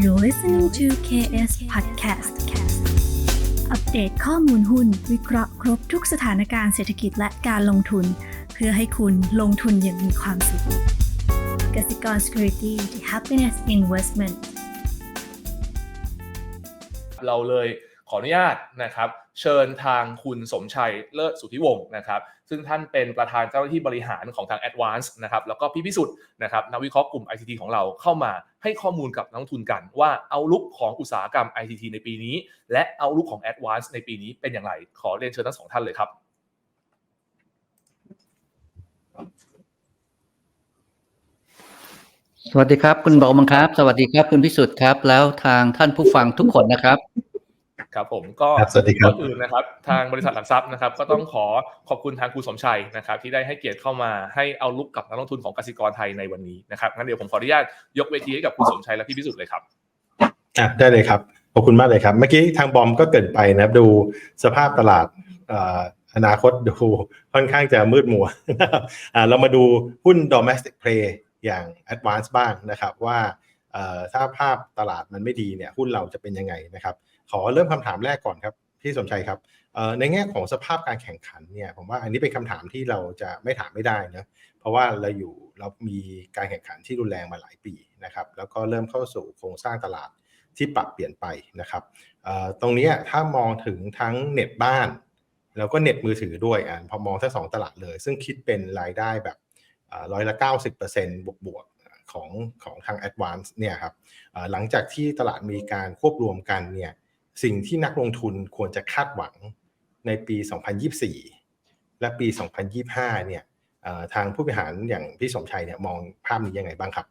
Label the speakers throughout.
Speaker 1: You're listening to KS Podcast อัปเดตข้อมูลหุ้น วิเคราะห์ครบทุกสถานการณ์เศรษฐกิจและการลงทุน เพื่อให้คุณลงทุนอย่างมีความสุขกสิกร Security the Happiness Investment
Speaker 2: เราเลยขออนุญาตนะครับ เชิญทางคุณสมชัยเลิศสุทธิวงศ์นะครับ ซึ่งท่านเป็นประธานเจ้าหน้าที่บริหารของทาง Advance นะครับแล้วก็พี่พิสุทธิ์นะครับนักวิเคราะห์กลุ่ม ICT ของเราเข้ามาให้ข้อมูลกับนักลงทุนกัน ว่าเอาลุกของอุตสาหกรรม ICT ในปีนี้ และเอาลุกของ Advance ในปีนี้เป็นอย่างไรขอเรียนเชิญทั้งสองท่านเลยครับ
Speaker 3: สวัสดีครับ คุณบอมครับ สวัสดีครับ คุณพิสุทธิ์ครับ แล้วทางท่านผู้ฟังทุกคนนะครับ
Speaker 2: ครับผมก็
Speaker 4: ครับสวัสดีครับ
Speaker 2: ก่อนอื่นนะครับทางบริษัทหลักทรัพย์นะครับก็ต้องขอขอบคุณทางคุณสมชัยนะครับที่ได้ให้เกียรติเข้ามาให้เอาลุกกับนักลงทุนของกสิกรไทยในวันนี้นะครับงั้นเดี๋ยวผมขออนุญาตยกเวทีให้กับคุณสมชัยและพี่พิสุทธิ์เลยครับ
Speaker 4: อะได้เลยครับขอบคุณมากเลยครับ เมื่อกี้ทางบอมก็เกรินไปนะครับดูสภาพตลาดเอ่ออนาคตดูค่อนข้างจะมืดมัวนะครับอ่าเรามาดูหุ้น domestic play อย่าง advance บ้างนะครับว่าเอ่อถ้าภาพตลาดมันไม่ดีเนี่ยหุ้นเราจะเป็นยังไงนะครับ ขอเริ่มคำถามแรกก่อนครับพี่สมชัยครับในแง่ของสภาพการแข่งขันเนี่ยผมว่าอันนี้เป็นคำถามที่เราจะไม่ถามไม่ได้นะเพราะว่าเราอยู่เรามีการแข่งขันที่รุนแรงมาหลายปีนะครับแล้วก็เริ่มเข้าสู่โครงสร้างตลาดที่ปรับเปลี่ยนไปนะครับตรงนี้ถ้ามองถึงทั้งเน็ตบ้าน แล้วก็เน็ตมือถือด้วยอะพอมองทั้งสองตลาดเลย ซึ่งคิดเป็นรายได้แบบร้อยละ 90%บวกบวกของของทาง Advance เนี่ยครับหลังจากที่ตลาดมีการควบรวมกันเนี่ย สิ่งที่นักลงทุนควรจะคาดหวังในปี 2024 และปี 2025 เนี่ยทางผู้บริหารอย่างพี่สมชัยเนี่ยมองภาพนี้ยังไงบ้างครับ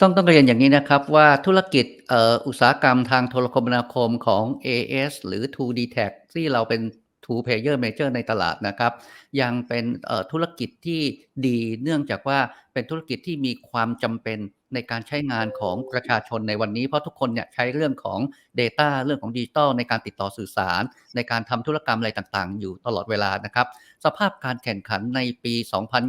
Speaker 3: ต้องต้องเรียนอย่างนี้นะครับว่าธุรกิจอ,อ,อุตสาหกรรมทางโทรคมนาคมของ AS หรือ 2D Tech ที่เราเป็น two player major ในตลาดนะครับ ยังเป็นธุรกิจที่ดีเนื่องจากว่าเป็นธุรกิจที่มีความจำเป็นในการใช้งานของประชาชนในวันนี้ เพราะทุกคนเนี่ยใช้เรื่องของ Data เรื่องของดิจิตอลในการติดต่อสื่อสาร ในการทำธุรกรรมอะไรต่างๆ อยู่ตลอดเวลานะครับ สภาพการแข่งขันในปี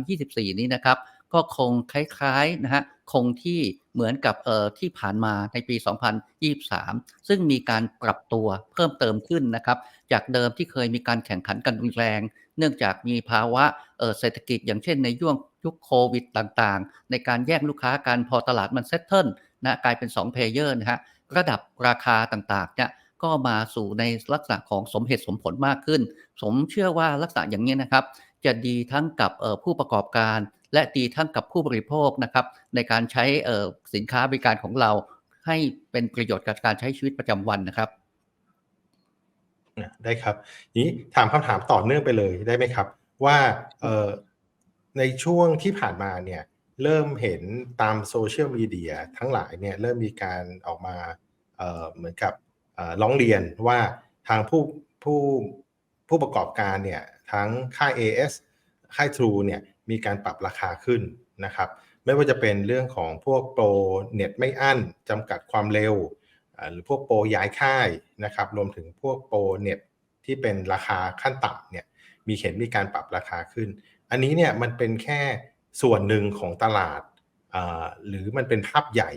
Speaker 3: 2024 นี้นะครับ ก็คงคล้ายๆนะฮะคงที่เหมือนกับเอ่อที่ผ่านมาในปี 2023 ซึ่งมีการปรับตัวเพิ่มเติมขึ้นนะครับ จากเดิมที่เคยมีการแข่งขันกันรุนแรง เนื่องจากมีภาวะเอ่อเศรษฐกิจอย่างเช่นในย่วงยุคโควิดต่างๆ ในการแย่งลูกค้ากันพอตลาดมันเซตเทิลนะกลายเป็น2เพลเยอร์นะฮะระดับราคาต่างๆเนี่ยก็มาสู่ในลักษณะของสมเหตุสมผลมากขึ้นผมเชื่อว่าลักษณะอย่างนี้นะครับ จะดีทั้งกับผู้ประกอบการ และดีทั้งกับผู้บริโภคนะครับในการใช้สินค้าบริการของเรา ให้เป็นประโยชน์กับการใช้ชีวิตประจำวันนะครับ
Speaker 4: ได้ครับนี้ถามคำถามต่อเนื่องไปเลยได้ไหมครับ ว่าในช่วงที่ผ่านมาเนี่ยเริ่มเห็นตามโซเชียลมีเดียทั้งหลายเนี่ยเริ่มมีการออกมาเเหมือนกับเอ่อร้องเรียนว่าทางผู้ผู้ผู้ประกอบการเนี่ยทั้งค่าย AS ค่าย True เนี่ย มีการปรับราคาขึ้นนะครับ ไม่ว่าจะเป็นเรื่องของพวกโปรเน็ตไม่อั้นจำกัดความเร็ว หรือพวกโปรย้ายค่ายนะครับ รวมถึงพวกโปรเน็ตที่เป็นราคาขั้นต่ำเนี่ยมีเห็นมีการปรับราคาขึ้น อันนี้เนี่ยมันเป็นแค่ส่วนหนึ่งของตลาด หรือมันเป็นภาพใหญ่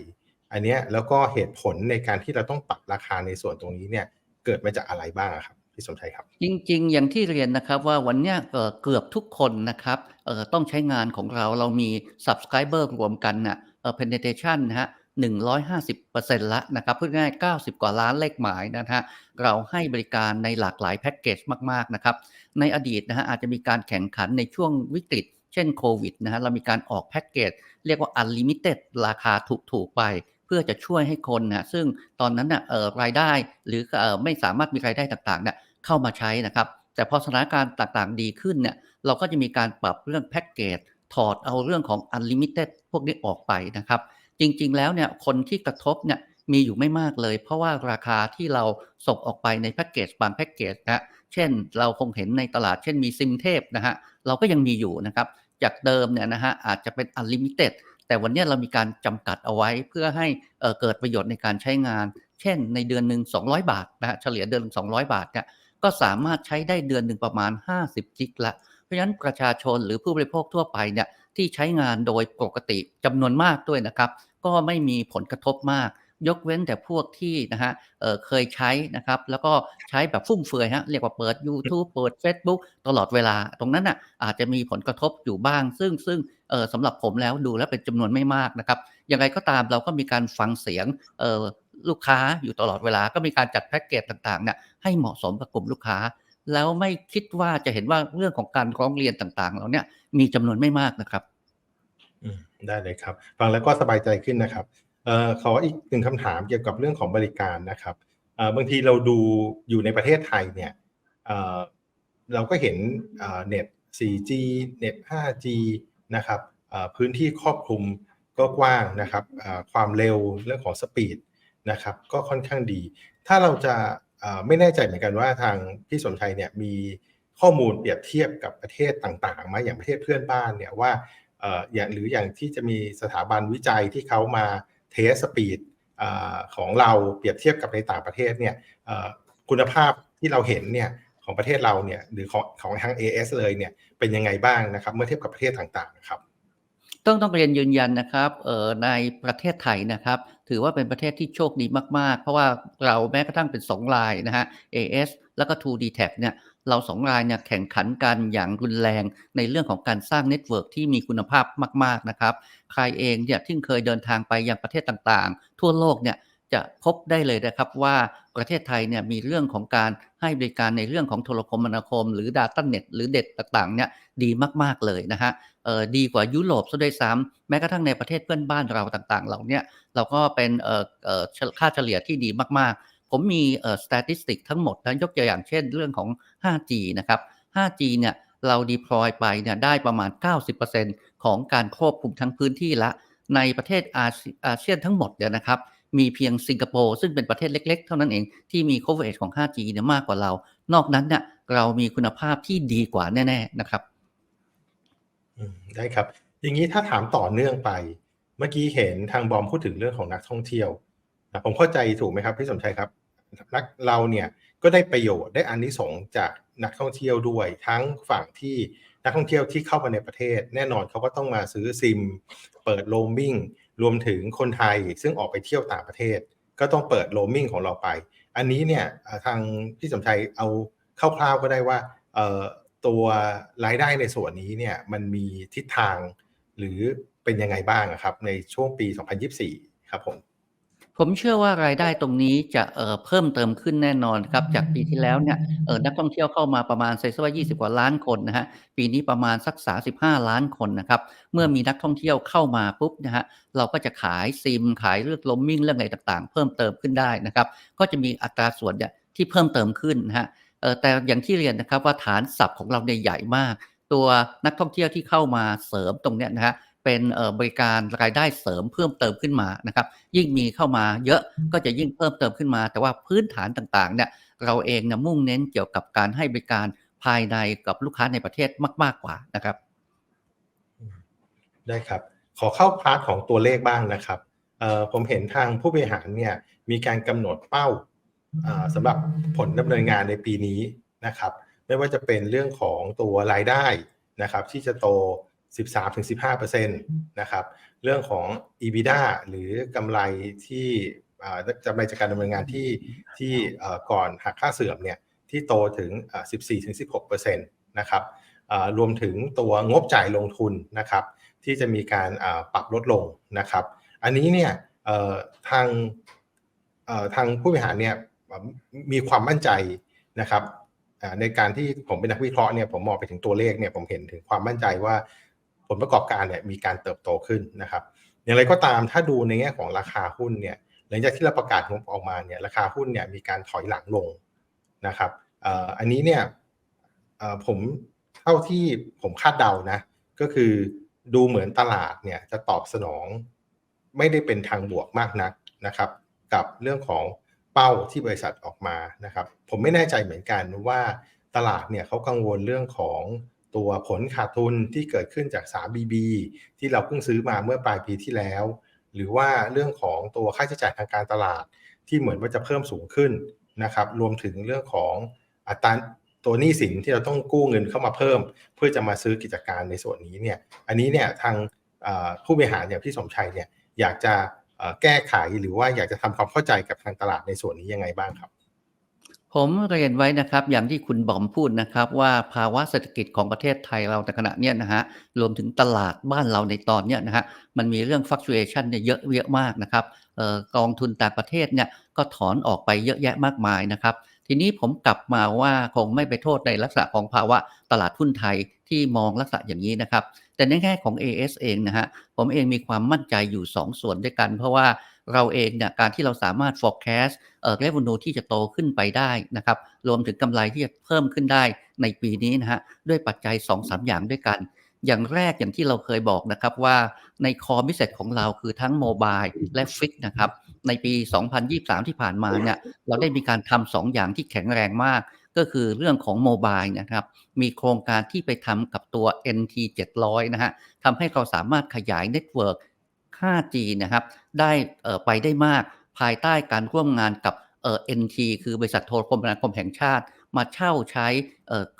Speaker 4: อันนี้แล้วก็เหตุผลในการที่เราต้องปรับราคาในส่วนตรงนี้เนี่ยเกิดมาจากอะไรบ้างครับ พี่สมชัยครับ
Speaker 3: จริง ๆ อย่างที่เรียนนะครับว่าวันนี้เกือบทุกคนนะครับต้องใช้งานของเราเรามี subscriber รวมกันน่ะเอ่อ penetration นะฮะ150%ละนะครับพูดง่าย 90 กว่าล้านเลขหมายนะฮะเราให้บริการในหลากหลายแพ็กเกจมาก ๆ นะครับ ในอดีตนะฮะอาจจะมีการแข่งขันในช่วงวิกฤต เช่นโควิดนะฮะเรามีการออกแพ็กเกจ เรียกว่า unlimited ราคาถูก ๆ ไป เพื่อจะช่วยให้คนนะซึ่งตอนนั้นน่ะเอ่อรายได้หรือเอ่อไม่สามารถมีรายได้ต่างๆเนี่ย เข้ามาใช้นะครับ แต่พอสถานการณ์ต่างๆดีขึ้นเนี่ยเราก็จะมีการปรับเรื่องแพ็กเกจถอดเอาเรื่องของ unlimited พวกนี้ออกไปนะครับ จริงๆแล้วเนี่ยคนที่กระทบเนี่ยมีอยู่ไม่มากเลย เพราะว่าราคาที่เราส่งออกไปในแพ็กเกจบางแพ็กเกจนะฮะเช่นเราคงเห็นในตลาดเช่นมีซิมเทพนะฮะเราก็ยังมีอยู่นะครับจากเดิมเนี่ยนะฮะอาจจะเป็น unlimited แต่วันนี้เรามีการจำกัดเอาไว้เพื่อให้เเกิดประโยชน์ในการใช้งาน เช่นในเดือนหนึ่ง200 บาทนะฮะเฉลี่ยเดือนหนึ่ง200 บาทเนี่ย ก็สามารถใช้ได้เดือนหนึ่งประมาณ 50 กิกละ เพราะฉะนั้นประชาชนหรือผู้บริโภคทั่วไปเนี่ยที่ใช้งานโดยปกติจำนวนมากด้วยนะครับ ก็ไม่มีผลกระทบมาก ยกเว้นแต่พวกที่นะฮะเเคยใช้นะครับ แล้วก็ใช้แบบฟุ่มเฟือยฮะเรียกว่าเปิด YouTube เปิด Facebook ตลอดเวลา ตรงนั้นน่ะอาจจะมีผลกระทบอยู่บ้าง ซึ่งซึ่งสำหรับผมแล้วดูแล้วเป็นจำนวนไม่มากนะครับอย่างไรก็ตามเราก็มีการฟังเสียง ลูกค้าอยู่ตลอดเวลา ก็มีการจัดแพ็กเกจต่างๆเนี่ยให้เหมาะสมกับกลุ่มลูกค้า แล้วไม่คิดว่าจะเห็นว่าเรื่องของการร้องเรียนต่างๆเราเนี่ยมีจำนวนไม่มากนะครับ
Speaker 4: ได้เลยครับ ฟังแล้วก็สบายใจขึ้นนะครับเอ่อขออีกหนึ่งคำถามเกี่ยวกับเรื่องของบริการนะครับเอ่อบางทีเราดูอยู่ในประเทศไทยเนี่ยเอ่อเราก็เห็นเอ่อเน็ต 4G เน็ต 5G นะครับเอ่อพื้นที่ครอบคลุมก็กว้างนะครับเอ่อความเร็วเรื่องของสปีด นะครับก็ค่อนข้างดี ถ้าเราจะไม่แน่ใจเหมือนกันว่าทางพี่สนชัยเนี่ยมีข้อมูลเปรียบเทียบกับประเทศต่างๆไหมาอย่างประเทศเพื่อนบ้านเนี่ยว่าอย่างหรืออย่างที่จะมีสถาบันวิจัยที่เขามาเทสสปีดของเราเปรียบเทียบกับในต่างประเทศเนี่ยคุณภาพที่เราเห็นเนี่ยของประเทศเราเนี่ยหรือของของทาง AS เลยเนี่ยเป็นยังไงบ้างนะครับ เมื่อเทียบกับประเทศต่างๆครับ
Speaker 3: ต้องต้องเรียนยืนยันนะครับในประเทศไทยนะครับ ถือว่าเป็นประเทศที่โชคดีมาก ๆ เพราะว่าเราแม้กระทั่งเป็น 2 รายนะฮะ AS แล้วก็ 2 d t a c เนี่ยเราสองรายเนี่ยแข่งขันกันอย่างรุนแรงในเรื่องของการสร้างเน็ตเวิร์กที่มีคุณภาพมาก ๆ นะครับ ใครเองเนี่ยที่เคยเดินทางไปยังประเทศต่างๆ ทั่วโลกเนี่ย จะพบได้เลยนะครับว่าประเทศไทยเนี่ยมีเรื่องของการให้บริการในเรื่องของโทรคมนาคม หรือ Data Net หรือเด็ดต่างๆเนี่ยดีมากๆเลยนะฮะเออดีกว่ายุโรปซะด้วยซ้ำแม้กระทั่งในประเทศเพื่อนบ้านเราต่างๆ เหล่าเนี้ยเราก็เป็นเออเออค่าเฉลี่ยที่ดีมากๆ ผมมีเอ่อ statistic ทั้งหมดนะยกตัวอย่างเช่นเรื่องของ 5G นะครับ 5G เนี่ยเรา deploy ไปเนี่ยได้ประมาณ 90%ของการควบคุมทั้งพื้นที่ละในประเทศอาเซียนทั้งหมดเนี่ยนะครับ มีเพียงสิงคโปร์ซึ่งเป็นประเทศเล็ก ๆ เท่านั้นเองที่มี coverage ของ 5G เนี่ยมากกว่าเรา นอกนั้นเนี่ยเรามีคุณภาพที่ดีกว่าแน่ ๆ นะครับ
Speaker 4: ได้ครับ อย่างนี้ถ้าถามต่อเนื่องไป เมื่อกี้เห็นทางบอมพูดถึงเรื่องของนักท่องเที่ยว ผมเข้าใจถูกไหมครับพี่สมชัยครับนักเราเนี่ยก็ได้ประโยชน์ได้อานิสงส์จากนักท่องเที่ยวด้วย ทั้งฝั่งที่นักท่องเที่ยวที่เข้ามาในประเทศ แน่นอนเขาก็ต้องมาซื้อซิม เปิดโรมมิ่ง รวมถึงคนไทยซึ่งออกไปเที่ยวต่างประเทศ ก็ต้องเปิดโรมมิ่งของเราไป อันนี้เนี่ยทางพี่สมชัยเอาคร่าวๆก็ได้ว่าตัวรายได้ในส่วนนี้เนี่ยมันมีทิศทางหรือเป็นยังไงบ้างครับในช่วงปี 2024 ครับผม
Speaker 3: ผมเชื่อว่ารายได้ตรงนี้จะ เอ่อ เพิ่มเติมขึ้นแน่นอนครับ จากปีที่แล้วเนี่ย เอ่อ นักท่องเที่ยวเข้ามาประมาณเซซะว่า 20 กว่าล้านคนนะฮะปีนี้ประมาณสัก 35 ล้านคนนะครับ เมื่อมีนักท่องเที่ยวเข้ามาปุ๊บนะฮะเราก็จะขายซิม ขายเรื่องลมมิ่งเรื่องอะไรต่าง ๆ เพิ่มเติมขึ้นได้นะครับ ก็จะมีอัตราส่วนเนี่ยที่เพิ่มเติมขึ้นนะฮะเอ่อ แต่อย่างที่เรียนนะครับว่า ฐานศัพท์ของเราเนี่ยใหญ่มาก ตัวนักท่องเที่ยวที่เข้ามาเสริมตรงเนี้ยนะฮะ เป็นเอ่อบริการรายได้เสริมเพิ่มเติมขึ้นมานะครับ ยิ่งมีเข้ามาเยอะก็จะยิ่งเพิ่มเติมขึ้นมา แต่ว่าพื้นฐานต่างๆเนี่ยเราเองเนี่ยมุ่งเน้นเกี่ยวกับการให้บริการภายในกับลูกค้าในประเทศมาก ๆกว่านะครับ
Speaker 4: ได้ครับ ขอเข้าพาร์ทของตัวเลขบ้างนะครับเอ่อผมเห็นทางผู้บริหารเนี่ยมีการกำหนดเป้าอ่าสำหรับผลดำเนินงานในปีนี้นะครับ ไม่ว่าจะเป็นเรื่องของตัวรายได้นะครับ ที่จะโต 13-15%นะครับเรื่องของ EBITDA หรือกำไรที่อ่ากำไรจากการดำเนินงานที่ที่ก่อนหักค่าเสื่อมเนี่ยที่โตถึงอ่า14-16%นะครับอ่ารวมถึงตัวงบจ่ายลงทุนนะครับที่จะมีการอ่าปรับลดลงนะครับ อันนี้เนี่ยเอ่อทางเอ่อทางผู้บริหารเนี่ยมีความมั่นใจนะครับอ่าในการที่ผมเป็นนักวิเคราะห์เนี่ยผมมองไปถึงตัวเลขเนี่ยผมเห็นถึงความมั่นใจว่า ผลประกอบการเนี่ยมีการเติบโตขึ้นนะครับ อย่างไรก็ตามถ้าดูในแง่ของราคาหุ้นเนี่ยหลังจากที่เราประกาศงบออกมาเนี่ยราคาหุ้นเนี่ยมีการถอยหลังลงนะครับอันนี้เนี่ยผมเท่าที่ผมคาดเดานะก็คือดูเหมือนตลาดเนี่ยจะตอบสนองไม่ได้เป็นทางบวกมากนักนะครับ กับเรื่องของเป้าที่บริษัทออกมานะครับ ผมไม่แน่ใจเหมือนกันว่าตลาดเนี่ยเขากังวลเรื่องของ ตัวผลขาดทุนที่เกิดขึ้นจาก 3BB ที่เราเพิ่งซื้อมาเมื่อปลายปีที่แล้ว หรือว่าเรื่องของตัวค่าใช้จ่ายทางการตลาด ที่เหมือนว่าจะเพิ่มสูงขึ้นนะครับรวมถึงเรื่องของอัตราตัวหนี้สินที่เราต้องกู้เงินเข้ามาเพิ่ม เพื่อจะมาซื้อกิจการในส่วนนี้เนี่ยอันนี้เนี่ยทางผู้บริหารอย่างพี่สมชัยเนี่ยอยากจะแก้ไขหรือว่าอยากจะทำความเข้าใจกับทางตลาดในส่วนนี้ยังไงบ้างครับ
Speaker 3: ผมเรียนไว้นะครับ อย่างที่คุณบอมพูดนะครับว่า ภาวะเศรษฐกิจของประเทศไทยเราในขณะเนี้ยนะฮะ รวมถึงตลาดบ้านเราในตอนเนี้ยนะฮะ มันมีเรื่อง fluctuation เนี่ยเยอะเยอะมากนะครับเอ่อกองทุนต่างประเทศเนี่ยก็ถอนออกไปเยอะแยะมากมายนะครับ ทีนี้ผมกลับมาว่าคงไม่ไปโทษในลักษณะของภาวะตลาดหุ้นไทยที่มองลักษณะอย่างนี้นะครับ แต่ในแง่ของ AS เองนะฮะผมเองมีความมั่นใจอยู่ 2 ส่วนด้วยกัน เพราะว่า เราเองเนี่ยการที่เราสามารถ forecast เอ่อ revenue ที่จะโตขึ้นไปได้นะครับรวมถึงกำไรที่จะเพิ่มขึ้นได้ในปีนี้นะฮะด้วยปัจจัย 2-3 อย่างด้วยกัน อย่างแรกอย่างที่เราเคยบอกนะครับว่าในคอ business ของเราคือทั้งโมบายและฟิกนะครับในปี 2023 ที่ผ่านมาเนี่ยเราได้มีการทำสองอย่างที่แข็งแรงมาก ก็คือเรื่องของโมบายนะครับมีโครงการที่ไปทำกับตัว NT 700นะฮะทำให้เราสามารถขยายเน็ตเวิร์ก 5G นะครับได้ไปได้มากภายใต้การร่วมงานกับเอ่อ NT คือบริษัทโทรคมนาคมแห่งชาติ มาเช่าใช้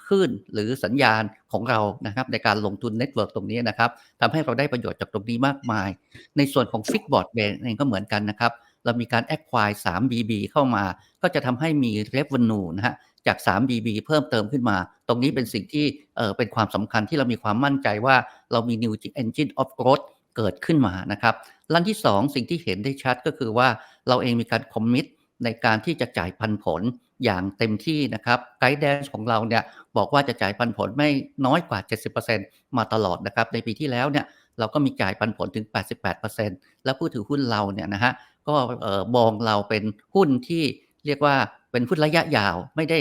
Speaker 3: คลื่นหรือสัญญาณของเรานะครับในการลงทุนเน็ตเวิร์กตรงนี้นะครับทำให้เราได้ประโยชน์จากตรงนี้มากมาย ในส่วนของฟิกบอร์ดเเองก็เหมือนกันนะครับ เรามีการ acquire 3BB เข้ามา ก็จะทำให้มี revenue นะฮะจาก 3BB เพิ่มเติมขึ้นมา ตรงนี้เป็นสิ่งที่เเป็นความสำคัญที่เรามีความมั่นใจว่าเรามี new engine of growth เกิดขึ้นมานะครับลันที่ 2 สิ่งที่เห็นได้ชัดก็คือว่าเราเองมีการคอมมิตในการที่จะจ่ายปันผลอย่างเต็มที่นะครับไกด์แดนของเราเนี่ยบอกว่าจะจ่ายปันผลไม่น้อยกว่า 70%มาตลอดนะครับในปีที่แล้วเนี่ยเราก็มีจ่ายปันผลถึง 88%แล้วผู้ถือหุ้นเราเนี่ยนะฮะก็เอ่อมองเราเป็นหุ้นที่เรียกว่าเป็นหุ้นระยะยาวไม่ได้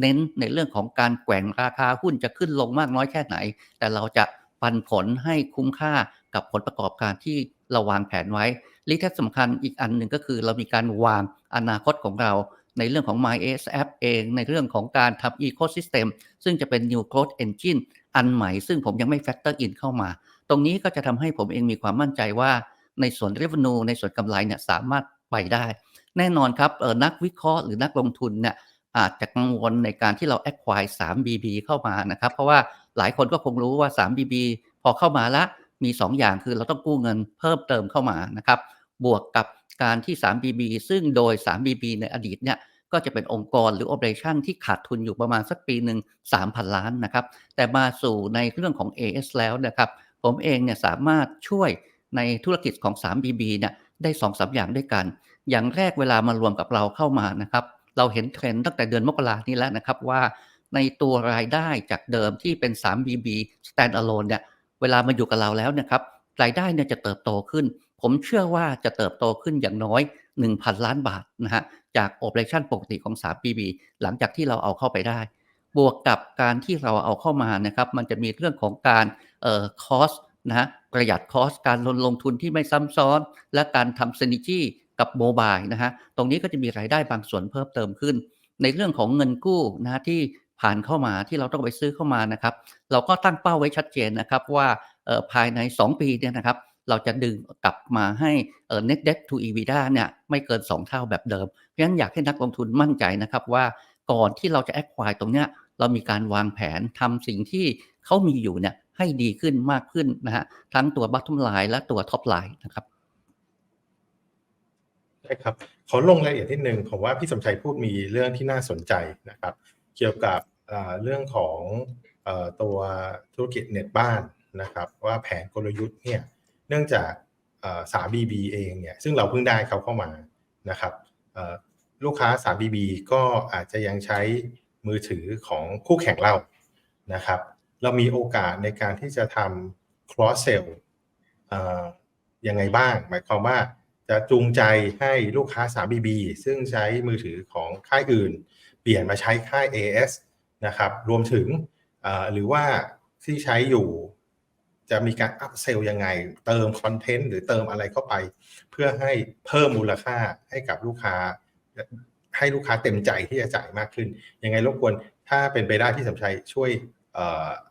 Speaker 3: เน้นในเรื่องของการแกว่งราคาหุ้นจะขึ้นลงมากน้อยแค่ไหน แต่เราจะปันผลให้คุ้มค่า กับผลประกอบการที่เราวางแผนไว้ลิที่สำคัญอีกอันหนึ่งก็คือเรามีการวางอนาคตของเราในเรื่องของ MyASF เอง ในเรื่องของการทำ Ecosystem ซึ่งจะเป็น New Growth Engine อันใหม่ ซึ่งผมยังไม่ factor in เข้ามา ตรงนี้ก็จะทำให้ผมเองมีความมั่นใจว่า ในส่วน revenue ในส่วนกำไรเนี่ยสามารถไปได้ แน่นอนครับเออนักวิเคราะห์หรือนักลงทุนเนี่ยอาจจะกังวลในการที่เรา acquire 3BB เข้ามานะครับ เพราะว่าหลายคนก็คงรู้ว่า 3BB พอเข้ามาแล้ว มี 2 อย่างคือเราต้องกู้เงินเพิ่มเติมเข้ามานะครับ บวกกับการที่ 3BB ซึ่งโดย 3BB ในอดีตเนี่ยก็จะเป็นองค์กรหรือ operation ที่ขาดทุนอยู่ประมาณสักปีหนึ่ง3,000 ล้านนะครับ แต่มาสู่ในเรื่องของ AS แล้วนะครับ ผมเองเนี่ยสามารถช่วยในธุรกิจของ 3BB เนี่ยได้2อสอย่างด้วยกัน อย่างแรกเวลามารวมกับเราเข้ามานะครับ เราเห็นเทรนด์ตั้งแต่เดือนมกรานี้แล้วนะครับว่าในตัวรายได้จากเดิมที่เป็น 3BB standalone เนี่ย เวลามาอยู่กับเราแล้วนะครับรายได้เนี่ยจะเติบโตขึ้น ผมเชื่อว่าจะเติบโตขึ้นอย่างน้อย 1,000 ล้านบาทนะฮะจากโอเปอเรชั่นปกติของ 3BB หลังจากที่เราเอาเข้าไปได้ บวกกับการที่เราเอาเข้ามานะครับมันจะมีเรื่องของการเอ่อคอสนะฮะประหยัดคอสการลงลงทุนที่ไม่ซ้ำซ้อน และการทำ synergy กับโมบายนะฮะตรงนี้ก็จะมีรายได้บางส่วนเพิ่มเติมขึ้น ในเรื่องของเงินกู้นะฮะที่ ผ่านเข้ามาที่เราต้องไปซื้อเข้ามานะครับ เราก็ตั้งเป้าไว้ชัดเจนนะครับว่าภายใน 2 ปีเนี่ยนะครับเราจะดึงกลับมาให้เอ่อ net debt to EBITDA เนี่ยไม่เกิน 2 เท่าแบบเดิม เพราะฉะนั้นอยากให้นักลงทุนมั่นใจนะครับว่าก่อนที่เราจะ acquire ตรงเนี้ยเรามีการวางแผนทำสิ่งที่เขามีอยู่เนี่ยให้ดีขึ้นมากขึ้นนะฮะทั้งตัว bottom line และตัว top line นะครับ
Speaker 4: ได้ครับขอลงรายละเอียดนิดนึงผมว่าพี่สมชัยพูดมีเรื่องที่น่าสนใจนะครับ เกี่ยวกับ เรื่องของอตัวธุรกิจเน็ตบ้านนะครับ ว่าแผนกลยุทธ์เนี่ยเนื่องจากเอ่อ 3BB เองเนี่ยซึ่งเราเพิ่งได้เขาเข้ามานะครับลูกค้า 3BB ก็อาจจะยังใช้มือถือของคู่แข่งเรานะครับ เรามีโอกาสในการที่จะทำ cross sell เอ่อยังไงบ้าง หมายความว่าจะจูงใจให้ลูกค้า 3BB ซึ่งใช้มือถือของค่ายอื่น เปลี่ยนมาใช้ค่าย AS นะครับรวมถึงหรือว่าที่ใช้อยู่จะมีการอัพเซลยังไง เติมคอนเทนต์หรือเติมอะไรเข้าไป เพื่อให้เพิ่มมูลค่าให้กับลูกค้า ให้ลูกค้าเต็มใจที่จะจ่ายมากขึ้น ยังไงรบกวนถ้าเป็นไปได้ที่สมชัยช่วย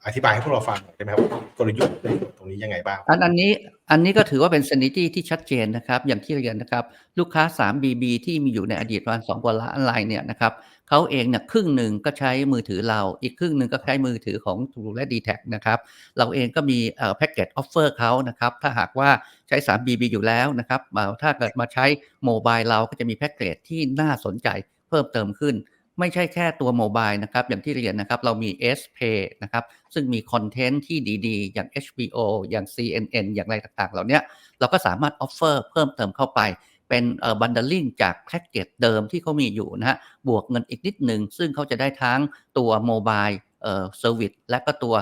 Speaker 4: อธิบายให้พวกเราฟังได้ไหมครับกลยุทธ์ในส่วนตรงนี้ยังไงบ้าง
Speaker 3: อันอันนี้อันนี้ก็ถือว่าเป็น synergy ที่ชัดเจนนะครับ อย่างที่เรียนนะครับ ลูกค้า 3BB ที่มีอยู่ในอดีตประมาณ2กว่าล้านรายเนี่ยนะครับ เขาเองเนี่ยครึ่งหนึ่งก็ใช้มือถือเรา อีกครึ่งหนึ่งก็ใช้มือถือของ True และ d t แทนะครับ เราเองก็มีแพ็กเกจออฟเฟอร์เขานะครับ ถ้าหากว่าใช้ 3BB อยู่แล้วนะครับเอ่อถ้าเกิดมาใช้โมบายเราก็จะมีแพ็กเกจที่น่าสนใจเพิ่มเติมขึ้นไม่ใช่แค่ตัวโมบายนะครับ อย่างที่เรียนนะครับ เรามี S Pay นะครับ ซึ่งมีคอนเทนต์ที่ดีๆ อย่าง HBO อย่าง CNN อย่างไรต่างๆ เหล่านี้เราก็สามารถออฟเฟอร์เพิ่มเติมเข้าไป เป็นเอ่อบันเดลลิงจากแพ็กเกจเดิมที่เขามีอยู่นะฮะบวกเงินอีกนิดหนึ่งซึ่งเขาจะได้ทั้งตัวโมบายเซอร์วิสและก็ตัว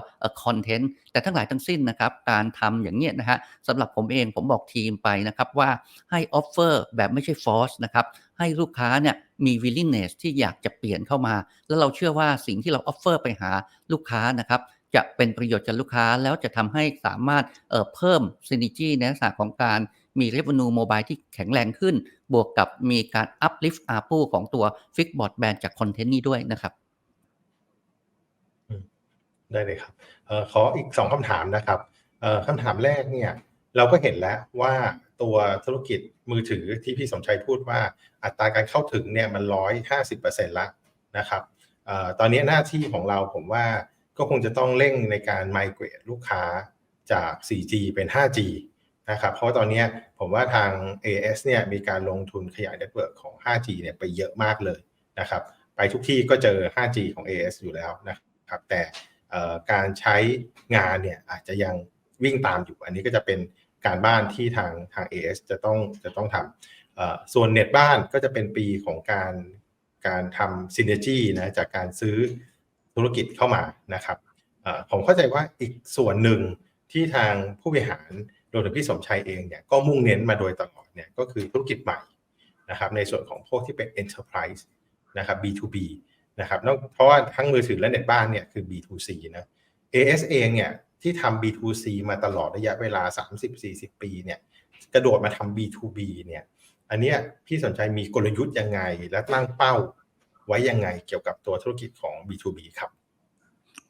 Speaker 3: คอนเทนต์แต่ทั้งหลายทั้งสิ้นนะครับ การทำอย่างเนี้ยนะฮะสำหรับผมเองผมบอกทีมไปนะครับว่าให้ออฟเฟอร์แบบไม่ใช่ฟอร์สนะครับ ให้ลูกค้าเนี่ยมี willingness ที่อยากจะเปลี่ยนเข้ามา แล้วเราเชื่อว่าสิ่งที่เราออฟเฟอร์ไปหาลูกค้านะครับ จะเป็นประโยชน์กับลูกค้าแล้วจะทำให้สามารถเเพิ่ม synergy ในลักษณะของการ มี revenue mobile ที่แข็งแรงขึ้น บวกกับมีการ uplift ARPU ของตัว Fixed Broadband จากคอนเทนต์นี้ด้วยนะครับ
Speaker 4: ได้เลยครับออขออีกสองคำถามนะครับคำถามแรกเนี่ย เราก็เห็นแล้วว่าตัวธุรกิจมือถือที่พี่สมชัยพูดว่าอัตราการเข้าถึงเนี่ยมันร้อยห้าสิบเปอร์เซ็นต์ละนะครับออตอนนี้หน้าที่ของเราผมว่าก็คงจะต้องเร่งในการ migrate ลูกค้าจาก 4G เป็น 5G นะครับเพราะว่าตอนนี้ผมว่าทาง AS เนี่ยมีการลงทุนขยายเน็ตเวิร์กของ 5G เนี่ยไปเยอะมากเลยนะครับไปทุกที่ก็เจอ 5G ของ AS อยู่แล้วนะครับแต่การใช้งานเนี่ยอาจจะยังวิ่งตามอยู่ อันนี้ก็จะเป็นการบ้านที่ทางทาง AS จะต้องจะต้องทำส่วนเน็ตบ้านก็จะเป็นปีของการการทำซินเนจีนะจากการซื้อธุรกิจเข้ามานะครับผมเข้าใจว่าอีกส่วนหนึ่งที่ทางผู้บริหาร วมถึงพี่สมชัยเองเนี่ยก็มุ่งเน้นมาโดยตลอดเนี่ยก็คือธุรกิจใหม่นะครับในส่วนของพวกที่เป็น enterprise นะครับ B2B นะครับเพราะว่าทั้งมือถือและเน็ตบ้านเนี่ยคือ B2C นะ AS เองเนี่ยที่ทำ B2C มาตลอดระยะเวลา 30-40 ปีเนี่ยกระโดดมาทำ B2B เนี่ยอันนี้พี่สนใจมีกลยุทธ์ยังไง และตั้งเป้าไว้ยังไงเกี่ยวกับตัวธุรกิจของ B2B ครับ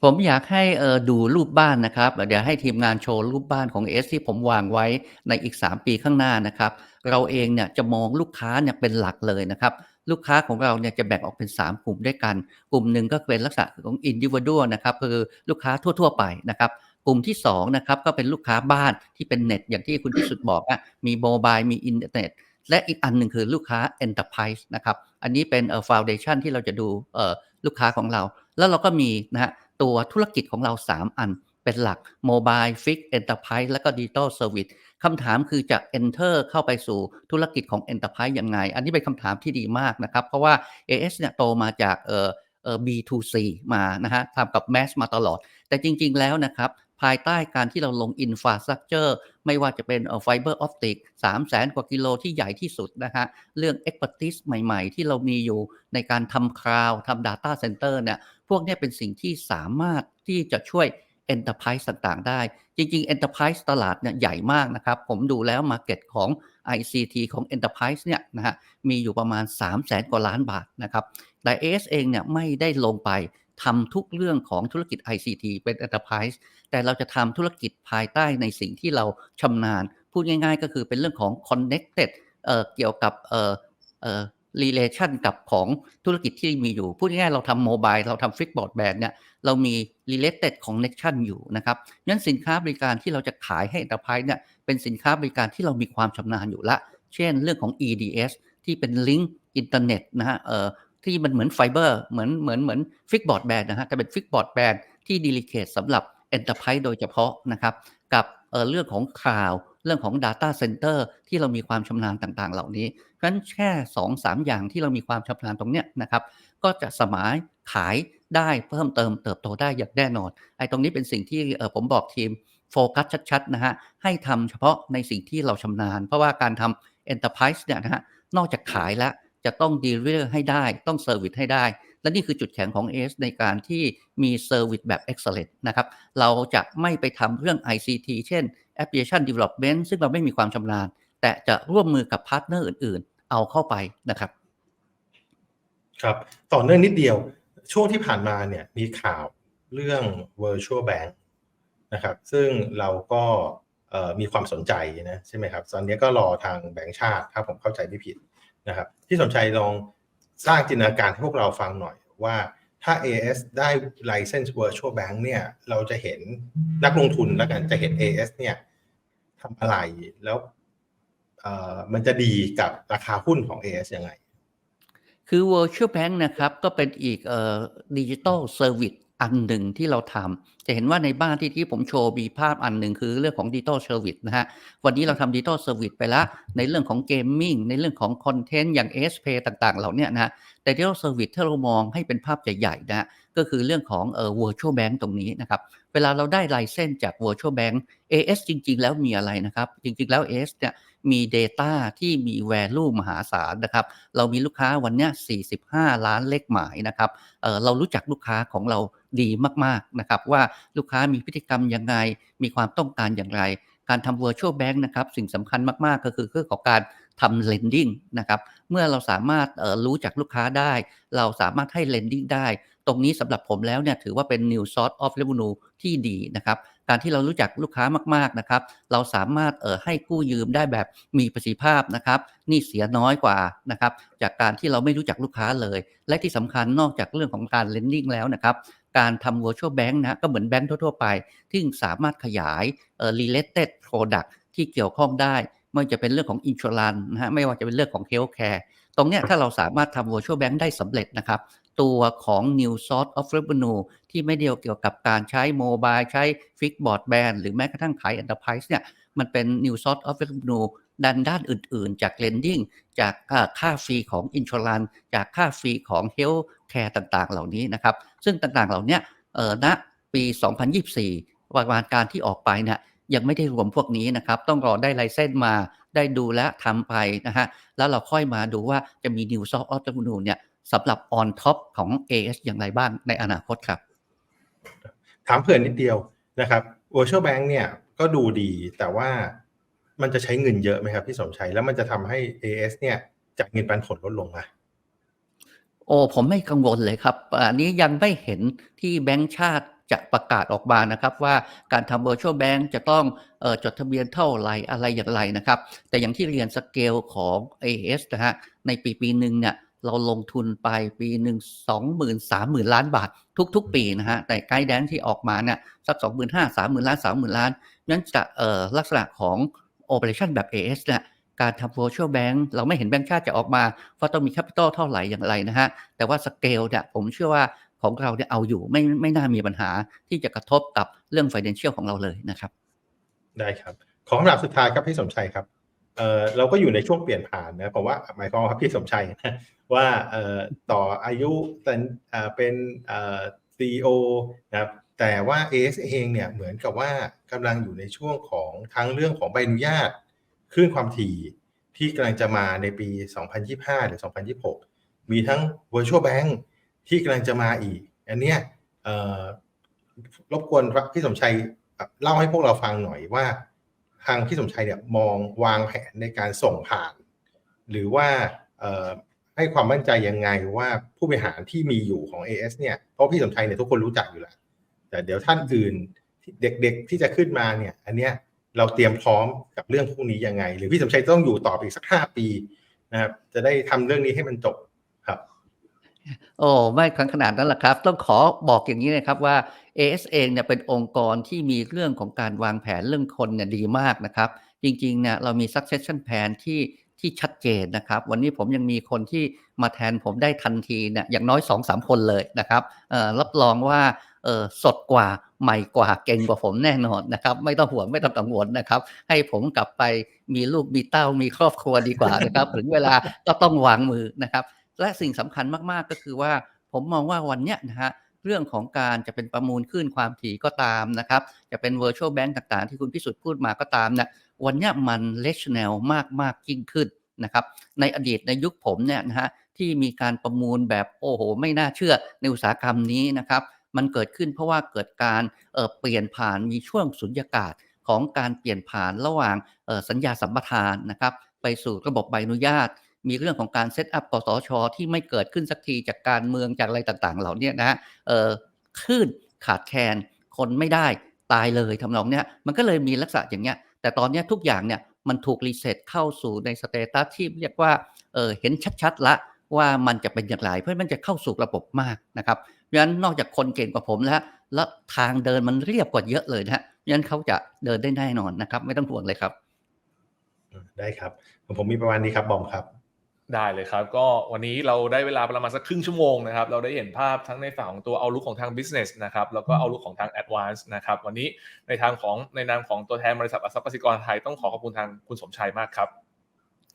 Speaker 3: ผมอยากให้เอ่อดูรูปบ้านนะครับ เดี๋ยวให้ทีมงานโชว์รูปบ้านของ S ที่ผมวางไว้ในอีก 3 ปีข้างหน้านะครับ เราเองเนี่ยจะมองลูกค้าเนี่ยเป็นหลักเลยนะครับ ลูกค้าของเราเนี่ยจะแบ่งออกเป็น 3 กลุ่มด้วยกัน กลุ่มหนึ่งก็เป็นลักษณะของ individual นะครับคือลูกค้าทั่ว ๆ ไปนะครับกลุ่มที่2นะครับก็เป็นลูกค้าบ้านที่เป็นเน็ตอย่างที่คุณพิสุทธิ์บอกอะมีโมบายมีอินเทอร์เน็ตและอีกอันหนึ่งคือลูกค้า enterprise นะครับ อันนี้เป็นเอ่อ foundation ที่เราจะดูเอ่อลูกค้าของเรา แล้วเราก็มีนะฮะ ตัวธุรกิจของเรา 3 อัน เป็นหลัก Mobile Fix Enterprise และก็ Digital Service คำถามคือจะ enter เข้าไปสู่ธุรกิจของ Enterprise ยังไง อันนี้เป็นคำถามที่ดีมากนะครับ เพราะว่า AS เนี่ยโตมาจากเอ่อเอ่อ B2C มานะฮะทำกับ Mass มาตลอด แต่จริง ๆ แล้วนะครับ ภายใต้การที่เราลง Infrastructure ไม่ว่าจะเป็นไฟเอ่อ Fiber Optic 3 0 0 0 0 0กว่ากิโลที่ใหญ่ที่สุดนะฮะ เรื่อง expertise ใหม่ๆ ที่เรามีอยู่ในการทำ Cloud ทำ Data Center เนี่ยพวกนี้เป็นสิ่งที่สามารถที่จะช่วย Enterprise ต่างๆ ได้ จริง ๆ Enterprise ตลาดเนี่ยใหญ่มากนะครับ ผมดูแล้ว Market ของ ICT ของ Enterprise เนี่ยนะฮะมีอยู่ประมาณ 3 0 0แสนกว่าล้านบาทนะครับแต่ AS เองเนี่ยไม่ได้ลงไป ทำทุกเรื่องของธุรกิจ ICT เป็น Enterprise แต่เราจะทำธุรกิจภายใต้ในสิ่งที่เราชำนาญ พูดง่ายๆ ก็คือเป็นเรื่องของ connected เเกี่ยวกับเอ่อเอ่อ relation กับของธุรกิจที่มีอยู่ พูดง่ายๆ เราทำโมบายเราทำ fixed broadband เนี่ยเรามี related connection อยู่นะครับงั้นสินค้าบริการที่เราจะขายให้ enterprise เนี่ยเป็นสินค้าบริการที่เรามีความชำนาญอยู่ละ เช่นเรื่องของ EDS ที่เป็นลิงก์อินเทอร์เน็ตนะฮะเอ่อ ที่มันเหมือนไฟเบอร์เหมือนเหมือนเหมือนฟิกบอร์ดแบนนะฮะแต่เป็นฟิกบอร์ดแบนที่ดีลิเคทสำหรับ Enterprise โดยเฉพาะนะครับ กับเอ่อเรื่องของคลาวเรื่องของ Data Center ที่เรามีความชำนาญต่างๆ เหล่านี้เพราะฉะนั้นแค่2-3 อย่างที่เรามีความชำนาญตรงเนี้ยนะครับ ก็จะสมารถขายได้เพิ่มเติมเติบโตได้อย่างแน่นอนไอ้ตรงนี้เป็นสิ่งที่เอ่อผมบอกทีมโฟกัสชัดๆนะฮะให้ทำเฉพาะในสิ่งที่เราชำนาญ เพราะว่าการทำ Enterprise เนี่ยนะฮะนอกจากขายแล้ว จะต้องดีลเลอร์ให้ได้ ต้องเซอร์วิสให้ได้ และนี่คือจุดแข็งของ AS ในการที่มีเซอร์วิสแบบ Excellent นะครับ เราจะไม่ไปทำเรื่อง ICT เช่น Application Development ซึ่งเราไม่มีความชำนาญ แต่จะร่วมมือกับพาร์ทเนอร์อื่น ๆ เอาเข้าไปนะครับ
Speaker 4: ครับ ต่อเนื่องนิดเดียว ช่วงที่ผ่านมาเนี่ยมีข่าวเรื่อง virtual bank นะครับ ซึ่งเราก็มีความสนใจนะใช่ไหมครับ ตอนนี้ก็รอทางแบงก์ชาติ ถ้าผมเข้าใจไม่ผิด นะครับที่สนใจลองสร้างจินตนาการให้พวกเราฟังหน่อยว่าถ้า AS ได้ license virtual bank เนี่ยเราจะเห็นนักลงทุนแล้วกันจะเห็น AS เนี่ยทำอะไรแล้วมันจะดีกับราคาหุ้นของ AS ยังไง
Speaker 3: คือ Virtual Bank นะครับ ก็เป็นอีกดิจิ t a ลเซอร์วิส อันหนึ่งที่เราทำจะเห็นว่าในบ้านที่ที่ผมโชว์มีภาพอันหนึ่งคือเรื่องของดิจิ t a ลเซอร์วิสนะฮะ วันนี้เราทำดิจิ t a ลเซอร์วิสไปแล้ว ในเรื่องของเกมมิ่งในเรื่องของคอนเทนต์อย่าง s p ต่างๆ เหล่านี้นะฮะ แต่ดิจิ t a ลเซอร์วิสถ้าเรามองให้เป็นภาพใหญ่ๆนะฮะก็คือเรื่องของเอ่อ Virtual Bank ตรงนี้นะครับ เวลาเราได้ลเซนส์จาก Virtual Bank AS จริง ๆ แล้วมีอะไรนะครับ จริง ๆ แล้ว AS เนี่ย มี Data ที่มี value มหาศาลนะครับ เรามีลูกค้าวันนี้45 ล้านเลขหมายนะครับเเรารู้จักลูกค้าของเราดีมากๆนะครับ ว่าลูกค้ามีพฤติกรรมยังไง มีความต้องการอย่างไร การทำ virtual bank นะครับ สิ่งสำคัญมากๆ ก็คือเรื่องของการทำ lending นะครับ เมื่อเราสามารถรู้จักลูกค้าได้ เราสามารถให้ lending ได้ ตรงนี้สำหรับผมแล้วเนี่ยถือว่าเป็น new source of revenue ที่ดีนะครับการที่เรารู้จักลูกค้ามากๆนะครับ เราสามารถเอ่อให้กู้ยืมได้แบบมีประสิทธิภาพนะครับนี่เสียน้อยกว่านะครับ จากการที่เราไม่รู้จักลูกค้าเลย และที่สำคัญนอกจากเรื่องของการ lending แล้วนะครับ การทำ virtual bank นะก็เหมือนแบงก์ทั่วๆไป ที่สามารถขยายเออ related product ที่เกี่ยวข้องได้ ไม่ว่าจะเป็นเรื่องของ insurance นะฮะไม่ว่าจะเป็นเรื่องของ healthcare ตรงเนี้ยถ้าเราสามารถทำ virtual bank ได้สำเร็จนะครับ ตัวของ new source of revenue ที่ไม่เดียวเกี่ยวกับการใช้โมบายใช้ fixed broadband หรือแม้กระทั่งขาย enterprise เนี่ยมันเป็น new source of revenue ด้านด้านอื่นๆ จาก lending จากค่าฟรีของ insurance จากค่าฟรีของ health care ต่างๆ เหล่านี้นะครับ ซึ่งต่างๆ เหล่านี้ยเอ่อณปี 2024ประมาณการที่ออกไปเนี่ยยังไม่ได้รวมพวกนี้นะครับ ต้องรอได้ไลเซนส์มาได้ดูและทำไปนะฮะ แล้วเราค่อยมาดูว่าจะมี new source of revenue เนี่ย สำหรับ on top ของ AS อย่างไรบ้างในอนาคตครับ
Speaker 4: ถามเผื่อนิดเดียวนะครับ virtual bank เนี่ยก็ดูดีแต่ว่ามันจะใช้เงินเยอะไหมครับพี่สมชัย แล้วมันจะทำให้ AS เนี่ยจากเงินปันผลลดลงไหม
Speaker 3: โอ้ผมไม่กังวลเลยครับ อันนี้ยังไม่เห็นที่แบงก์ชาติจะประกาศออกมานะครับว่าการทำ virtual bank จะต้องเออจดทะเบียนเท่าไหร่อะไรอย่างไรนะครับ แต่อย่างที่เรียนสเกลของ AS นะฮะในปีปีหนึ่งเนี่ย เราลงทุนไปปีหนึ่งสองหมื่นสามหมื่นล้านบาท ทุก ๆ ปีนะฮะแต่ไกด์แดนที่ออกมาเนี่ยสักสองหมื่นห้าสามหมื่นล้านสามหมื่นล้านนั้นจะเอ่อลักษณะของ operation แบบ AS เนี่ยการทำ virtual bank เราไม่เห็นแบงก์ชาติจะออกมา ว่าต้องมี capital เท่าไหร่อย่างไรนะฮะ แต่ว่าสเกลเนี่ยผมเชื่อว่าของเราเนี่ยเอาอยู่ไม่ไม่น่ามีปัญหาที่จะกระทบกับเรื่อง financial ของเราเลยนะครับ
Speaker 4: ได้ครับ ของคำถามสุดท้ายครับพี่สมชัยครับ เออเราก็อยู่ในช่วงเปลี่ยนผ่านนะผมว่าหมายความว่าพี่สมชัยนะว่าเอ่อต่ออายุเป็นเอ่อเป็นเอ่อ CEO นะครับแต่ว่า AS เองเนี่ยเหมือนกับว่ากำลังอยู่ในช่วงของทั้งเรื่องของใบอนุญาตคลื่นความถี่ที่กำลังจะมาในปี 2025 หรือ 2026 มีทั้ง virtual bank ที่กำลังจะมาอีก อันเนี้ยรบกวนพี่สมชัยเล่าให้พวกเราฟังหน่อยว่า ทางพี่สมชัยเนี่ยมองวางแผนในการส่งผ่าน หรือว่าให้ความมั่นใจยังไงว่าผู้บริหารที่มีอยู่ของ AS เนี่ยเพราะพี่สมชัยเนี่ยทุกคนรู้จักอยู่แล้วแต่เดี๋ยวท่านอื่นเด็กๆที่จะขึ้นมาเนี่ย อันเนี้ยเราเตรียมพร้อมกับเรื่องพวกนี้ยังไง หรือพี่สมชัยต้องอยู่ต่อไปอีกสักห้าปีนะครับจะได้ทำเรื่องนี้ให้มันจบ
Speaker 3: โอ้ไม่ขนาดนั้นแหละครับ ต้องขอบอกอย่างนี้นะครับว่า AS เองเนี่ยเป็นองค์กรที่มีเรื่องของการวางแผนเรื่องคนเนี่ยดีมากนะครับ จริงๆเนี่ยเรามี succession plan ที่ที่ชัดเจนนะครับ วันนี้ผมยังมีคนที่มาแทนผมได้ทันทีเนี่ยอย่างน้อย 2-3 คนเลยนะครับรับรองว่าสดกว่าใหม่กว่าเก่งกว่าผมแน่นอนนะครับ ไม่ต้องห่วงไม่ต้องกังวลนะครับ ให้ผมกลับไปมีลูกมีเต้ามีครอบครัวดีกว่านะครับ ถึงเวลาก็ต้องวางมือนะครับ และสิ่งสำคัญมากๆก็คือว่าผมมองว่าวันเนี้ยนะฮะเรื่องของการจะเป็นประมูลขึ้นความถี่ก็ตามนะครับ จะเป็น virtual bank ต่างๆ ที่คุณพิสุทธิ์พูดมาก็ตามเนี่ยวันเนี้ยมัน rational มากมากยิ่งขึ้นนะครับ ในอดีตในยุคผมเนี่ยนะฮะที่มีการประมูลแบบโอ้โห ไม่น่าเชื่อในอุตสาหกรรมนี้นะครับ มันเกิดขึ้นเพราะว่าเกิดการเเปลี่ยนผ่านมีช่วงสุญญากาศของการเปลี่ยนผ่านระหว่างสัญญาสัมปทานนะครับ ไปสู่ระบบใบอนุญาต มีเรื่องของการเซตอัพกสชที่ไม่เกิดขึ้นสักทีจากการเมืองจากอะไรต่างๆ เหล่านี้นะฮะเอ่อคลื่นขาดแคลนคนไม่ได้ตายเลยทำนองเนี้ยมันก็เลยมีลักษณะอย่างเงี้ย แต่ตอนเนี้ยทุกอย่างเนี่ยมันถูกรีเซ็ตเข้าสู่ในสเตตัสที่เรียกว่าเออเห็นชัดๆละว่ามันจะเป็นอย่างไรเพราะมันจะเข้าสู่ระบบมากนะครับเพราะฉะนั้นนอกจากคนเก่งกว่าผมแล้วแล้วทางเดินมันเรียบกว่าเยอะเลยนะฮะเพราะฉะนั้นเขาจะเดินได้แน่นอนนะครับ ไม่ต้องห่วงเลยครับ
Speaker 4: ได้ครับ ผมมีประมาณนี้ครับบอมครับ
Speaker 2: ได้เลยครับ ก็วันนี้เราได้เวลาประมาณสักครึ่งชั่วโมงนะครับ เราได้เห็นภาพทั้งในฝั่งของตัวเอาลุกของทาง business นะครับ แล้วก็เอาลุกของทาง advance นะครับ วันนี้ในทางของในนามของตัวแทนบริษัทอสัมกสิกรไทยต้องขอขอบคุณทางคุณสมชัยมากครับ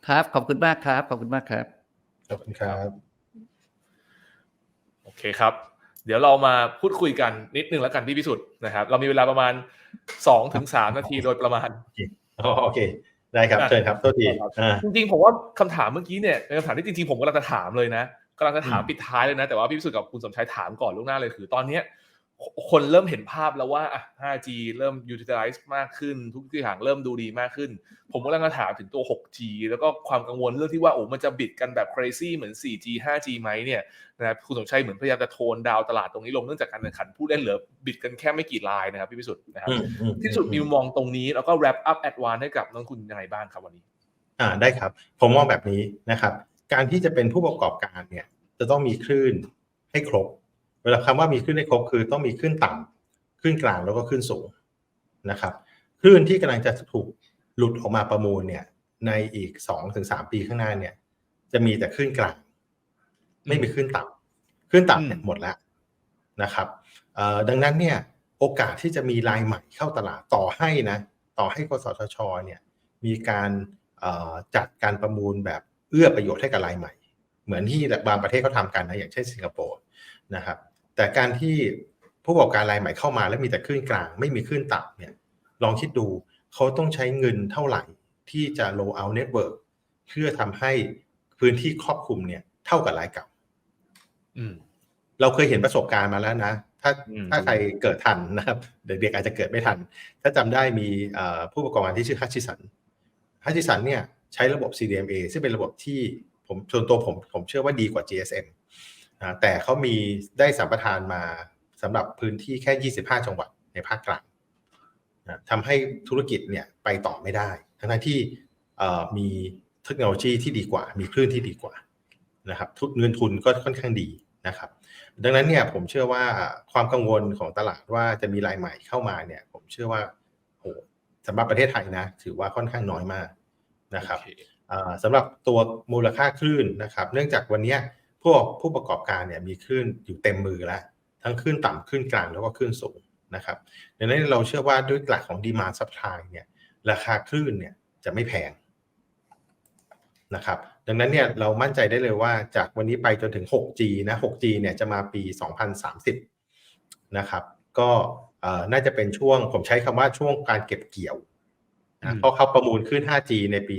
Speaker 3: ครับ ขอบคุณมากครับ ขอบคุณมากครับ
Speaker 4: ขอบคุณครับ
Speaker 2: โอเคครับ เดี๋ยวเรามาพูดคุยกันนิดนึงแล้วกันพี่พิสุทธิ์นะครับ เรามีเวลาประมาณ2-3ถึงนาทีโดยประมาณ
Speaker 4: อ๋อโอเค ได้ครับ
Speaker 2: อะ
Speaker 4: เชิญครับโทษทีอ่า
Speaker 2: จริงๆผมว่าคำถามเมื่อกี้เนี่ยเป็นคำถามที่จริงๆผมกำลังจะถามเลยนะกำลังจะถาม
Speaker 4: อืม
Speaker 2: ปิดท้ายเลยนะ แต่ว่าพี่พิสุทธิ์กับคุณสมชายถามก่อนล่วงหน้าเลยคือ ตอนเนี้ย คนเริ่มเห็นภาพแล้วว่าอะ 5G เริ่ม utilize มากขึ้น ทุกอย่างเริ่มดูดีมากขึ้น ผมกำลังจะถามถึงตัว 6G แล้วก็ความกังวลเรื่องที่ว่าโอ้มันจะบิดกันแบบ crazy เหมือน 4G 5G ไหมเนี่ยนะครับคุณสมชัยเหมือนพยายามจะโทนดาวตลาดตรงนี้ลงเนื่องจากการแข่งขันผู้เล่นเหลือบิดกันแค่ไม่กี่รายนะครับพี่พิสุทธิ์นะครับ
Speaker 4: อืมอืม
Speaker 2: ที่สุดมีมุมมองตรงนี้แล้วก็ wrap up advance ให้กับนักลงทุนยังไงบ้างครับวันนี้
Speaker 4: อ่าได้ครับ ผมมองแบบนี้นะครับ การที่จะเป็นผู้ประกอบการเนี่ยจะต้องมีคลื่นให้ครบ เวลาคำว่ามีคลื่นให้ครบคือต้องมีคลื่นต่ำคลื่นกลางแล้วก็คลื่นสูงนะครับคลื่นที่กำลังจะถูกหลุดออกมาประมูลเนี่ยในอีกสองถึงสามปีข้างหน้าเนี่ย จะมีแต่คลื่นกลาง ไม่มีคลื่นต่ำคลื่นต่ำเนี่ย
Speaker 2: อืม
Speaker 4: หมดแล้วนะครับเอ่อดังนั้นเนี่ยโอกาสที่จะมีรายใหม่เข้าตลาดต่อให้นะ ต่อให้กสทชเนี่ยมีการเอ่อจัดการประมูลแบบเอื้อประโยชน์ให้กับรายใหม่ เหมือนที่บางประเทศเขาทำกันนะอย่างเช่นสิงคโปร์นะครับ แต่การที่ผู้ประกอบการรายใหม่เข้ามาแล้วมีแต่คลื่นกลาง ไม่มีคลื่นต่ำเนี่ยลองคิดดูเขาต้องใช้เงินเท่าไหร่ที่จะ roll out network เพื่อทำให้พื้นที่ครอบคลุมเนี่ยเท่ากับรายเก่า
Speaker 2: อืม
Speaker 4: เราเคยเห็นประสบการณ์มาแล้วนะ ถ้า
Speaker 2: อืม
Speaker 4: ถ้าใครเกิดทันนะครับ เด็กๆอาจจะเกิดไม่ทัน ถ้าจำได้มีเอ่อผู้ประกอบการที่ชื่อฮัชชิสันฮัชชิสันเนี่ยใช้ระบบ CDMA ซึ่งเป็นระบบที่ผมส่วนตัวผมผมเชื่อว่าดีกว่า GSM นะแต่เขามีได้สัมปทานมาสำหรับพื้นที่แค่ 25 จังหวัดในภาคกลางนะทำให้ธุรกิจเนี่ยไปต่อไม่ได้ ทั้งๆที่เอ่อมีเทคโนโลยีที่ดีกว่า มีคลื่นที่ดีกว่านะครับทุกเงินทุนก็ค่อนข้างดีนะครับ ดังนั้นเนี่ยผมเชื่อว่าความกังวลของตลาดว่าจะมีรายใหม่เข้ามาเนี่ย ผมเชื่อว่าโหสำหรับประเทศไทยนะ ถือว่าค่อนข้างน้อยมากนะครับ
Speaker 2: โอเอ่า
Speaker 4: สำหรับตัวมูลค่าคลื่นนะครับ เนื่องจากวันเนี้ย พวกผู้ประกอบการเนี่ยมีคลื่นอยู่เต็มมือแล้ว ทั้งคลื่นต่ำคลื่นกลางแล้วก็คลื่นสูงนะครับดังนั้นเราเชื่อว่าด้วยหลักของดีมา d ซัพพลายเนี่ยราคาคลื่นเนี่ยจะไม่แพงนะครับดังนั้นเนี่ยเรามั่นใจได้เลยว่าจากวันนี้ไปจนถึง 6G นะ 6G เนี่ยจะมาปี 2030 นะครับก็เอ่อน่าจะเป็นช่วงผมใช้คำว่าช่วงการเก็บเกี่ยว
Speaker 2: อื
Speaker 4: นะ
Speaker 2: ม
Speaker 4: เพราะเขาประมูลขึ้น 5G ในปี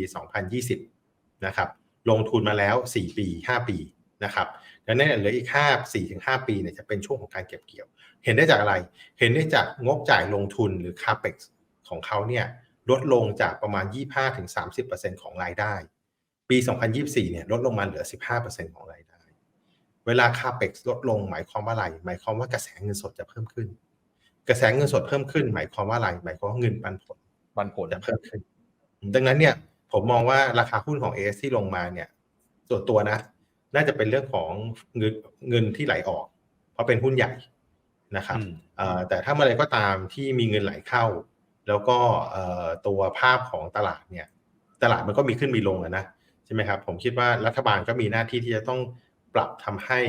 Speaker 4: 2020 นะครับลงทุนมาแล้ว 4 ปี 5 ปี นะครับดังนั้นเนี่ยเหลืออีก5 4ถึง5ปีเนี่ยจะเป็นช่วงของการเก็บเกี่ยว เห็นได้จากอะไร เห็นได้จากงบจ่ายลงทุนหรือ CAPEX ของเขาเนี่ยลดลงจากประมาณ 25-30%ของรายได้ ปี 2024 เนี่ยลดลงมาเหลือ 15%ของรายได้ เวลา CAPEX ลดลงหมายความว่าอะไร หมายความว่ากระแสเงินสดจะเพิ่มขึ้น กระแสเงินสดเพิ่มขึ้น หมายความว่าอะไร หมายความว่าเงินปันผล
Speaker 2: ปันผล
Speaker 4: จะเพิ่มขึ้น ดังนั้นเนี่ยผมมองว่าราคาหุ้นของ AS ที่ลงมาเนี่ยส่วนตัวนะ น่าจะเป็นเรื่องของเงินเงินที่ไหลออก เพราะเป็นหุ้นใหญ่นะครับ
Speaker 2: อืม
Speaker 4: เอ่อแต่ถ้าเมื่อไรก็ตามที่มีเงินไหลเข้า แล้วก็เอ่อตัวภาพของตลาดเนี่ย ตลาดมันก็มีขึ้นมีลงอะนะใช่ไหมครับ ผมคิดว่ารัฐบาลก็มีหน้าที่ที่จะต้องปรับทำให้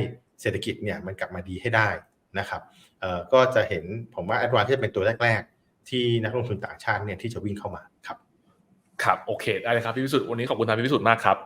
Speaker 4: เศรษฐกิจเนี่ยมันกลับมาดีให้ได้นะครับเอ่อก็จะเห็นผมว่าแอดวานที่จะเป็นตัวแรก ๆ ที่นักลงทุนต่างชาติเนี่ยที่จะวิ่งเข้ามาครับ
Speaker 2: ครับโอเคได้เลยครับพี่พิสุทธิ์วันนี้ขอบคุณทางพี่พิสุทธิ์มากครับ